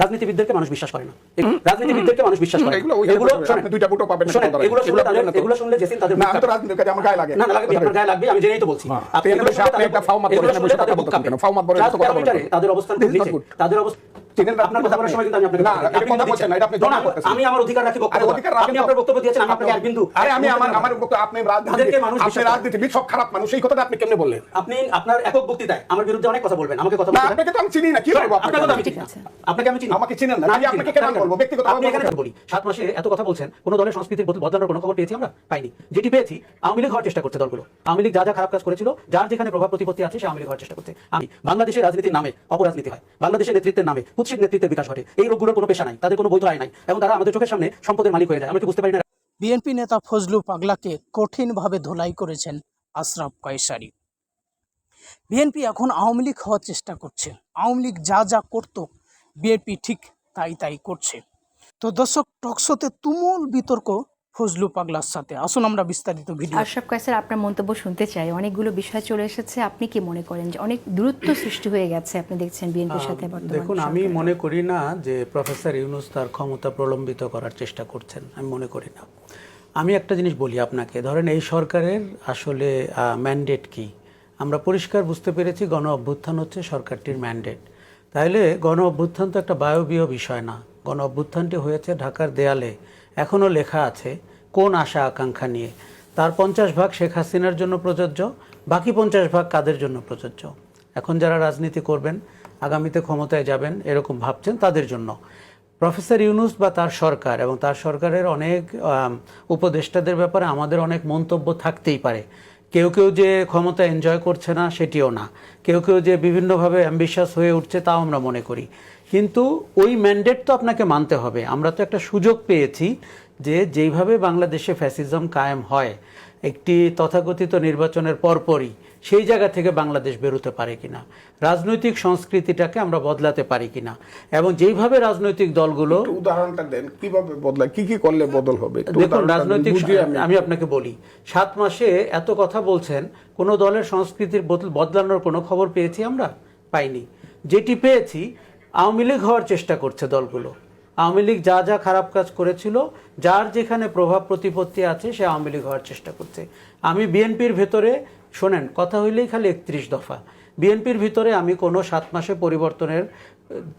রাজনীতিবিদদেরকে মানুষ বিশ্বাস করে না। রাজনীতিবিদদেরকে মানুষ বিশ্বাস করে এগুলো দুইটা ভোটও পাবেন না, এগুলো শুনলে এগুলো। এগুলো শুনলে জেসিন তাদের না তো রাজনীতির কাছে আমার গায়ে লাগে। না লাগবে আপনার গায়ে লাগবে আমি জেনেই তো বলছি। হ্যাঁ, আপনি এগুলো আপনি একটা ফাও মাত এগুলো বলেছেন, বসে কথা বুক বলতেছেন ফাও মাত বলে কথা প্যারামিটারে তাদের অবস্থান তাদের অবস্থা চিনেন না, আপনার আপনি কথা বলার আপনি- সময় কিন্তু আমি আপনাকে না, কথা বলি। এটা আপনি কথা কিন্তু বলছেন না, এটা আপনি দিচ্ছেন। জমা না, করতেছেন। আমি আমার অধিকার রাখি অধিকার আপনি আপনার বক্তব্য দিয়েছেন আমি আপনাকে এক বিন্দু আরে আমি আমার আমার বক্তব্য আপনি তাদেরকে মানুষ আপনি রাজনীতিবিদ সব খারাপ মানুষ এই কথাটা আপনি কেমনে বললেন? আপনি আপনার একক বক্তৃতায় আমার বিরুদ্ধে অনেক কথা বলবেন আমাকে কথা না আপনাকে তো আমি চিনি না কি বলব আপনাকে আমি? চিনি আপনাকে আমি চিনি আমাকে চিনেন না। আমি আমি আপনাকে কেন বলব? ব্যক্তিগতভাবে আপনি এখানে বলি সাত মাসে এত কথা বলছেন কোন দলের সংস্কৃতির বদল- বদলানোর কোনো খবর পেয়েছি আমরা? পাইনি। যেটি পেয়েছি আওয়ামী লীগ হওয়ার চেষ্টা করছে দলগুলো। আওয়ামী লীগ যা যা খারাপ কাজ করেছিল যার যেখানে প্রভাব প্রতিপত্তি আছে সে আওয়ামী লীগ হওয়ার চেষ্টা করছে। আমি বাংলাদেশের রাজনীতির নামে অপরাজনীতি হয়। বাংলাদেশের নেতৃত্বের নামে কুৎসিত নেতৃত্বের বিকাশ ঘটে। এই লোকগুলোর কোনো পেশা নাই, তাদের কোনো বৈধ আয় নাই এবং তারা আমাদের চোখের সামনে সম্পদের মালিক হয়ে যায়। আমরা কি বুঝতে পারি না? বিএনপি নেতা ফজলু পাগলাকে কঠিনভাবে ধোলাই করেছেন আশরাফ কয়সারি বিএনপি এখন আওয়ামী লীগ হওয়ার চেষ্টা করছে। আওয়ামী লীগ যা যা করত, বিএনপি ঠিক তাই তাই করছে। তো দর্শক, টকশোতে তুমুল বিতর্ক ফজলু পাগলার সাথে। আসুন আমরা বিস্তারিত ভিডিও আশরাফ কায়সার আপনার মন্তব্য শুনতে চাই। অনেকগুলো বিষয় চলে এসেছে। আপনি কি মনে করেন যে অনেক দূরত্ব সৃষ্টি হয়ে গেছে? আপনি দেখছেন বিএনপির সাথে বর্তমান দেখুন আমি মনে করি না যে প্রফেসর ইউনুস তার ক্ষমতা প্রলম্বিত করার চেষ্টা করছেন। আমি মনে করি না। আমি একটা জিনিস বলি আপনাকে। ধরেন এই সরকারের আসলে ম্যান্ডেট কি? আমরা পরিষ্কার বুঝতে পেরেছি গণ অভ্যুত্থান হচ্ছে সরকারটির ম্যান্ডেট তাইলে গণ অভ্যুত্থান তো একটা বায়বীয় বিষয় না। গণ অভ্যুত্থানটি হয়েছে ঢাকার দেয়ালে। এখনও লেখা আছে, কোন আশা আকাঙ্ক্ষা নিয়ে। তার পঞ্চাশ ভাগ শেখ হাসিনার জন্য প্রযোজ্য, বাকি পঞ্চাশ ভাগ কাদের জন্য প্রযোজ্য? এখন যারা রাজনীতি করবেন, আগামীতে ক্ষমতায় যাবেন, এরকম ভাবছেন তাদের জন্য। প্রফেসর ইউনুস বা তার সরকার, এবং তার সরকারের অনেক উপদেষ্টাদের ব্যাপারে আমাদের অনেক মন্তব্য থাকতেই পারে। কেউ কেউ যে ক্ষমতা এনজয় করছে না, সেটিও না। কেউ কেউ যে বিভিন্নভাবে অ্যাম্বিশাস হয়ে উঠছে, তাও আমরা মনে করি। কিন্তু ওই ম্যান্ডেট তো আপনাকে মানতে হবে। আমরা তো একটা সুযোগ পেয়েছি যে যেইভাবে বাংলাদেশে ফ্যাসিজম কায়েম হয় একটি তথাকথিত নির্বাচনের পরপরই সেই জায়গা থেকে বাংলাদেশ বেরোতে পারে কিনা রাজনৈতিক সংস্কৃতিটাকে আমরা বদলাতে পারি কিনা এবং যেইভাবে রাজনৈতিক দলগুলো উদাহরণটা দেন কীভাবে বদলায় কি কি করলে বদল হবে? দেখুন রাজনৈতিক আমি আমি আপনাকে বলি সাত মাসে এত কথা বলছেন কোন দলের সংস্কৃতির বদল- বদলানোর কোনো খবর পেয়েছি আমরা? পাইনি। যেটি পেয়েছি আওয়ামী লীগ হওয়ার চেষ্টা করছে দলগুলো। আওয়ামী লীগ যা যা খারাপ কাজ করেছিল, যার যেখানে প্রভাব প্রতিপত্তি আছে, সে আওয়ামী লীগ হওয়ার চেষ্টা করছে। আমি বিএনপির ভেতরে, শোনেন, কথা হইলেই খালি একত্রিশ দফা। বিএনপির ভিতরে আমি কোনো সাত মাসে পরিবর্তনের,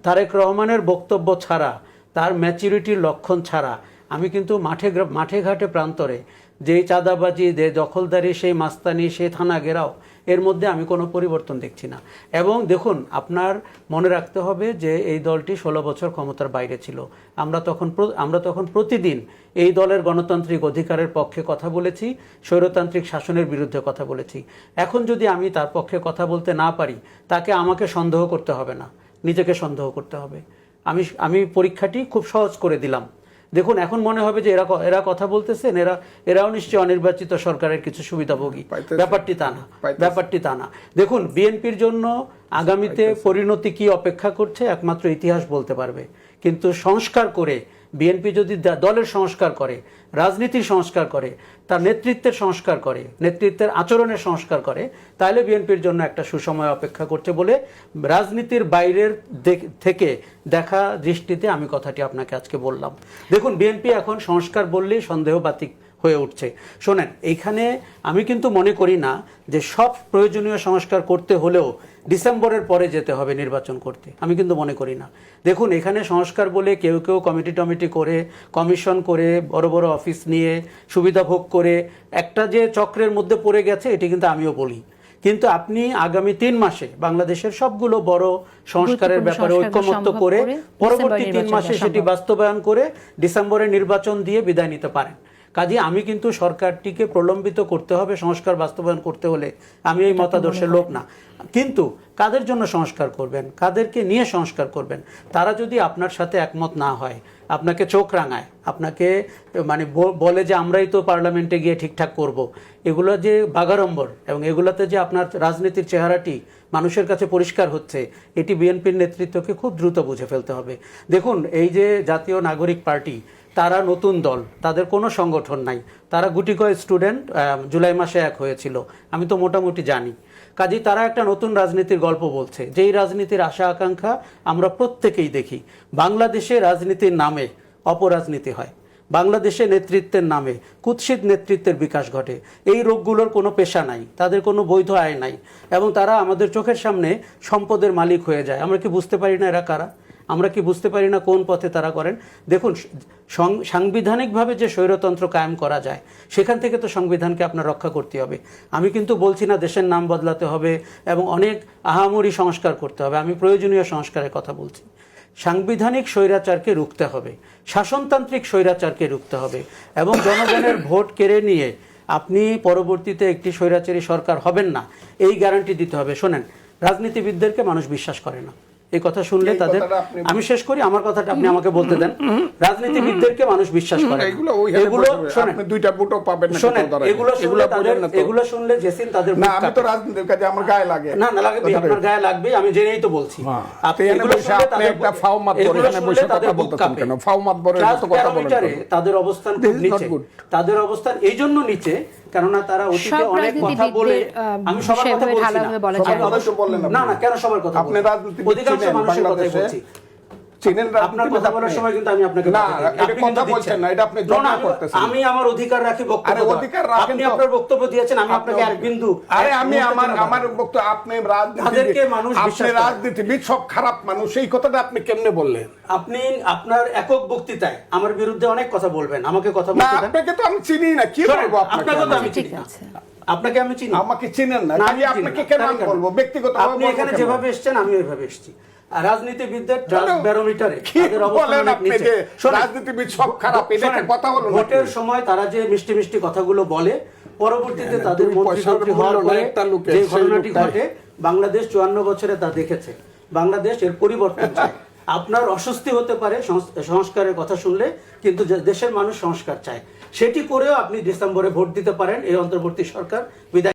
তারেক রহমানের বক্তব্য ছাড়া, তার ম্যাচুরিটির লক্ষণ ছাড়া, আমি কিন্তু মাঠে মাঠে ঘাটে প্রান্তরে যেই চাঁদাবাজি, যে দখলদারি, সেই মাস্তানি, সেই থানা ঘেরাও, এর মধ্যে আমি কোনো পরিবর্তন দেখছি না। এবং দেখুন, আপনার মনে রাখতে হবে যে এই দলটি ষোলো বছর ক্ষমতার বাইরে ছিল। আমরা তখন আমরা তখন প্রতিদিন এই দলের গণতান্ত্রিক অধিকারের পক্ষে কথা বলেছি, স্বৈরতান্ত্রিক শাসনের বিরুদ্ধে কথা বলেছি। এখন যদি আমি তার পক্ষে কথা বলতে না পারি, তাকে আমাকে সন্দেহ করতে হবে না। নিজেকে সন্দেহ করতে হবে। আমি আমি পরীক্ষাটি খুব সহজ করে দিলাম। দেখুন এখন মনে হবে যে এরা এরা কথা বলতেছেন এরা এরাও নিশ্চয়ই অনির্বাচিত সরকারের কিছু সুবিধাভোগী। ভোগী ব্যাপারটি তা না ব্যাপারটি তা না। দেখুন বিএনপির জন্য আগামীতে পরিণতি কি অপেক্ষা করছে একমাত্র ইতিহাস বলতে পারবে। কিন্তু সংস্কার করে বিএনপি যদি দলের সংস্কার করে, রাজনীতির সংস্কার করে, তার নেতৃত্বের সংস্কার করে, নেতৃত্বের আচরণের সংস্কার করে, তাহলে বিএনপির জন্য একটা সুসময় অপেক্ষা করছে বলে রাজনীতির বাইরের থেকে দেখা দৃষ্টিতে আমি কথাটি আপনাকে আজকে বললাম। দেখুন, বিএনপি এখন সংস্কার বললেই সন্দেহবাতিক হয়ে উঠছে। শোনেন এইখানে আমি কিন্তু মনে করি না যে সব প্রয়োজনীয় সংস্কার করতে হলেও ডিসেম্বরের পরে যেতে হবে নির্বাচন করতে। আমি কিন্তু মনে করি না। দেখুন এখানে সংস্কার বলে কেউ কেউ কমিটি টমিটি করে কমিশন করে বড় বড় অফিস নিয়ে সুবিধা ভোগ করে একটা যে চক্রের মধ্যে পড়ে গেছে এটি কিন্তু আমিও বলি। কিন্তু আপনি আগামী তিন মাসে বাংলাদেশের সবগুলো বড় সংস্কারের ব্যাপারে ঐক্যমত্য করে পরবর্তী তিন মাসে সেটি বাস্তবায়ন করে ডিসেম্বরে নির্বাচন দিয়ে বিদায় নিতে পারেন। কাজে আমি কিন্তু সরকারটিকে প্রলম্বিত করতে হবে সংস্কার বাস্তবায়ন করতে হলে। আমি এই মতাদর্শের লোক না। কিন্তু কাদের জন্য সংস্কার করবেন? কাদেরকে নিয়ে সংস্কার করবেন? তারা যদি আপনার সাথে একমত না হয় আপনাকে চোখ রাঙায় আপনাকে মানে বলে যে আমরাই তো পার্লামেন্টে গিয়ে ঠিকঠাক করব। এগুলো যে বাগাড়ম্বর এবং এগুলোতে যে আপনার রাজনীতির চেহারাটি মানুষের কাছে পরিষ্কার হচ্ছে এটি বিএনপির নেতৃত্বকে খুব দ্রুত বুঝে ফেলতে হবে। দেখুন এই যে জাতীয় নাগরিক পার্টি তারা নতুন দল, তাদের কোনো সংগঠন নাই। তারা গুটি কয় স্টুডেন্ট জুলাই মাসে এক হয়েছিল। আমি তো মোটামুটি জানি। কাজেই তারা একটা নতুন রাজনীতির গল্প বলছে যেই রাজনীতির আশা আকাঙ্ক্ষা আমরা প্রত্যেকেই দেখি। বাংলাদেশে রাজনীতির নামে অপরাজনীতি হয়। বাংলাদেশে নেতৃত্বের নামে কুৎসিত নেতৃত্বের বিকাশ ঘটে। এই রোগগুলোর কোনো পেশা নাই, তাদের কোনো বৈধ আয় নাই। এবং তারা আমাদের চোখের সামনে সম্পদের মালিক হয়ে যায়। আমরা কি বুঝতে পারি না এরা কারা? আমরা কি বুঝতে পারি না কোন পথে তারা করেন? দেখুন সাংবিধানিকভাবে যে স্বৈরতন্ত্র কায়েম করা যায়, সেখান থেকে তো সংবিধানকে আপনার রক্ষা করতে হবে। আমি কিন্তু বলছি না দেশের নাম বদলাতে হবে এবং অনেক আহামরি সংস্কার করতে হবে। আমি প্রয়োজনীয় সংস্কারের কথা বলছি। সাংবিধানিক স্বৈরাচারকে রুখতে হবে, শাসনতান্ত্রিক স্বৈরাচারকে রুখতে হবে এবং জনগণের ভোট কেড়ে নিয়ে আপনি পরবর্তীতে একটি স্বৈরাচারী সরকার হবেন না, এই গ্যারান্টি দিতে হবে। শোনেন, রাজনীতিবিদদেরকে মানুষ বিশ্বাস করে না। এই কথা শুনলে তাদের আমি শেষ করি আমার কথাটা আপনি আমাকে বলতে দেন। রাজনীতিবিদদেরকে মানুষ বিশ্বাস করে এগুলো এগুলো আপনি দুইটা বুটও পাবেন না শোনেন এগুলো এগুলো তাদের না এগুলো শুনলে জেসিন তাদের না আমি তো রাজনীতির কাজে আমার গায়ে লাগে। না না লাগবে আপনার গায়ে লাগবে আমি জেনেই তো বলছি। আপনি এগুলো শুনলে আপনি একটা ফাও মাত করে এখানে বসে কথা বলতেছেন কেন? ফাও মাত Class কথা বলেন তাদের অবস্থান খুব নিচে। তাদের অবস্থান এই জন্য নিচে কেননা তারা অতীতে অনেক কথা বলে আমি সবার কথা বলছি না না। কেন সবার কথা আপনি বলছি? অধিকাংশ মানুষের কথাই বলছি চিনেন আপনার কথা বলার আপনি? সময় কিন্তু আমি আপনাকে না, এটা কথা বলছেন না, এটা আপনি না, জমা আমি- করতেছেন। আমি আমার অধিকার রাখি বক্তব্য আরে অধিকার রাখেন আপনি আপনার বক্তব্য দিয়েছেন আমি আপনাকে এক বিন্দু আরে আমি আমার আমার বক্তব্য আপনি রাজনীতিবিদ তাদেরকে মানুষ আপনি করে। রাজনীতিবিদ সব খারাপ মানুষ। এই কথাটা আপনি কেমনে বললেন? আপনি আপনার একক বক্তৃতায় আমার বিরুদ্ধে অনেক কথা বলবেন। আমাকে কথা বলতে দেন। আপনাকে তো আমি চিনি না কি বলব আপনাকে আপনাকে তো আমি? চিনি না। আপনাকে আমি চিনি আমাকে চিনেন না আমি আপনাকে কেন? বলব? ব্যক্তিগত আপনি এখানে যেভাবে এসেছেন আমি ওইভাবে এসেছি। রাজনীতিবিদদের ট্রাস্ট ব্যারোমিটারে রাজনীতিবিদ সব খারাপ, কথা বলুন ভোটের সময় তারা যে মিষ্টি মিষ্টি কথাগুলো বলে পরবর্তীতে তাদের মন্ত্রী হওয়ার পরে যে ঘটনাটি ঘটে বাংলাদেশ চুয়ান্ন বছরে তা দেখেছে। বাংলাদেশ এর পরিবর্তন চায়। আপনার অস্বস্তি হতে পারে সংস- সংস্কারের কথা শুনলে কিন্তু দেশের মানুষ সংস্কার চায়। সেটি করেও আপনি ডিসেম্বরে ভোট দিতে পারেন এই অন্তর্বর্তী সরকার। বিদায়।